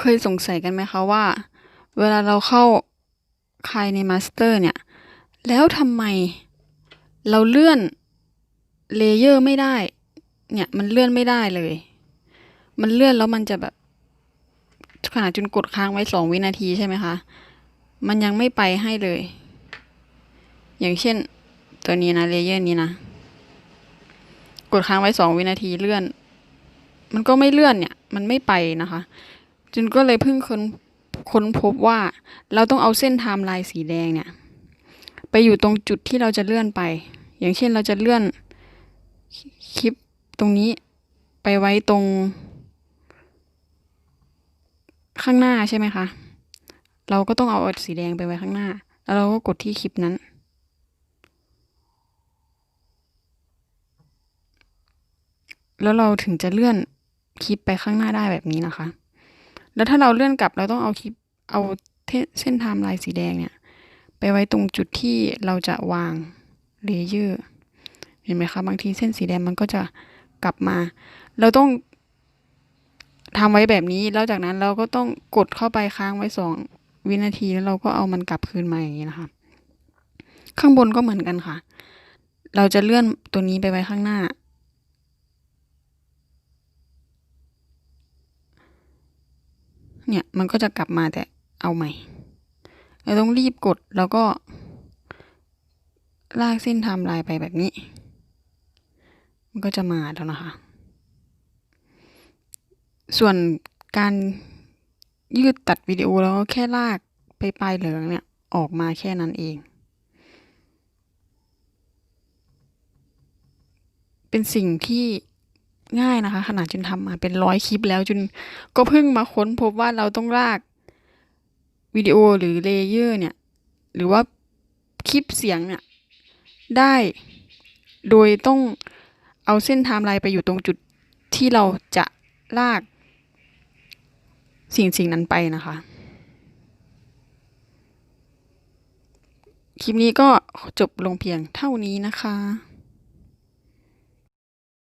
เคยสงสัยกันไหมคะว่า เวลาเราเข้าคายในมาสเตอร์เนี่ย แล้วทำไมเราเลื่อนเลเยอร์ไม่ได้ เนี่ยมันเลื่อนไม่ได้เลย มันเลื่อนแล้วมันจะแบบขนาดจนกดค้างไว้สองวินาทีใช่ไหมคะ มันยังไม่ไปให้เลย อย่างเช่นตัวนี้นะเลเยอร์นี้นะ กดค้างไว้สองวินาทีเลื่อน มันก็ไม่เลื่อนเนี่ย มันไม่ไปนะคะ จนก็เลยเพิ่งค้นค้นพบว่าเราต้องเอาเส้นไทม์ไลน์สีแดงเนี่ย ไปอยู่ตรงจุดที่เราจะเลื่อนไป อย่างเช่นเราจะเลื่อนคลิปตรงนี้ไปไว้ตรง ข้างหน้าใช่ไหมคะ เราก็ต้องเอาสีแดงไปไว้ข้างหน้า แล้วเราก็กดที่คลิปนั้น แล้วเราถึงจะเลื่อนคลิปไปข้างหน้าได้แบบนี้นะคะ แล้วถ้าเราเลื่อนกลับเราต้องเอาคลิปเอาเส้นไทม์ไลน์สีแดงเนี่ย ไปไว้ตรงจุดที่เราจะวางเลเยอร์เห็นไหมคะบางทีเส้นสีแดงมันก็จะกลับมา เราต้องทำไว้แบบนี้แล้วจากนั้นเราก็ต้องกดเข้าไปค้างไว้สองวินาทีแล้วเราก็เอามันกลับคืนมาอย่างนี้นะคะ ข้างบนก็เหมือนกันค่ะ เราจะเลื่อนตัวนี้ไปไว้ข้างหน้า เนี่ยมันก็จะกลับมาแต่เอาใหม่เราต้องรีบกดแล้วก็ ลากเส้นไทม์ไลน์ไปแบบนี้ มันก็จะมาแล้วนะคะ ส่วนการยืดตัดวิดีโอแล้วก็แค่ลากไปปลายเหลืองเนี่ยออกมาแค่นั้นเอง เป็นสิ่งที่ ง่ายนะคะ ขนาดจนทำมาเป็นร้อยคลิปแล้วจนก็เพิ่งมาค้นพบว่าเราต้องลากวิดีโอหรือเลเยอร์เนี่ย หรือว่าคลิปเสียงเนี่ย ได้โดยต้องเอาเส้นไทม์ไลน์ไปอยู่ตรงจุดที่เราจะลาก สิ่งสิ่งนั้นไปนะคะ คลิปนี้ก็จบลงเพียงเท่านี้นะคะ